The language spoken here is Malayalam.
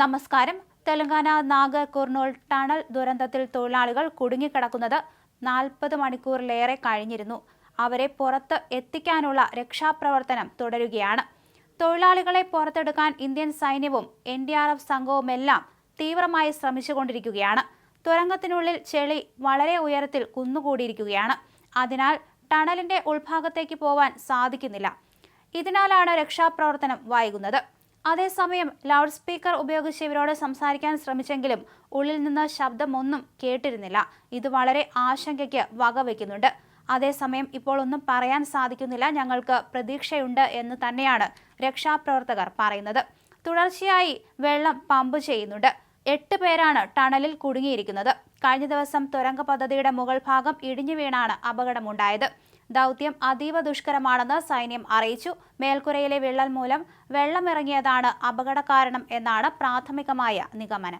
നമസ്കാരം. തെലങ്കാന നാഗർ കുർണോൾ ടണൽ ദുരന്തത്തിൽ തൊഴിലാളികൾ കുടുങ്ങിക്കിടക്കുന്നത് നാൽപ്പത് മണിക്കൂറിലേറെ കഴിഞ്ഞിരുന്നു. അവരെ പുറത്ത് എത്തിക്കാനുള്ള രക്ഷാപ്രവർത്തനം തുടരുകയാണ്. തൊഴിലാളികളെ പുറത്തെടുക്കാൻ ഇന്ത്യൻ സൈന്യവും എൻ ഡി ആർ എഫ് സംഘവുമെല്ലാം തീവ്രമായി ശ്രമിച്ചുകൊണ്ടിരിക്കുകയാണ്. തുരങ്കത്തിനുള്ളിൽ ചെളി വളരെ ഉയരത്തിൽ കുന്നുകൂടിയിരിക്കുകയാണ്. അതിനാൽ ടണലിന്റെ ഉൾഭാഗത്തേക്ക് പോവാൻ സാധിക്കുന്നില്ല. ഇതിനാലാണ് രക്ഷാപ്രവർത്തനം വൈകുന്നത്. അതേസമയം ലൗഡ് സ്പീക്കർ ഉപയോഗിച്ച് ഇവരോട് സംസാരിക്കാൻ ശ്രമിച്ചെങ്കിലും ഉള്ളിൽ നിന്ന് ശബ്ദമൊന്നും കേട്ടിരുന്നില്ല. ഇത് വളരെ ആശങ്കയ്ക്ക് വകവെക്കുന്നുണ്ട്. അതേസമയം ഇപ്പോൾ ഒന്നും പറയാൻ സാധിക്കുന്നില്ല. ഞങ്ങൾക്ക് പ്രതീക്ഷയുണ്ട് എന്ന് തന്നെയാണ് രക്ഷാപ്രവർത്തകർ പറയുന്നത്. തുടർച്ചയായി വെള്ളം പമ്പ് ചെയ്യുന്നുണ്ട്. എട്ട് പേരാണ് ടണലിൽ കുടുങ്ങിയിരിക്കുന്നത്. കഴിഞ്ഞ ദിവസം തുരങ്ക പദ്ധതിയുടെ മുകൾ ഭാഗം ഇടിഞ്ഞു വീണാണ് അപകടമുണ്ടായത്. ദൗത്യം അതീവ ദുഷ്കരമാണെന്ന് സൈന്യം അറിയിച്ചു. മേൽക്കുരയിലെ വിള്ളൽ മൂലം വെള്ളമിറങ്ങിയതാണ് അപകട കാരണം എന്നാണ് പ്രാഥമികമായ നിഗമനം.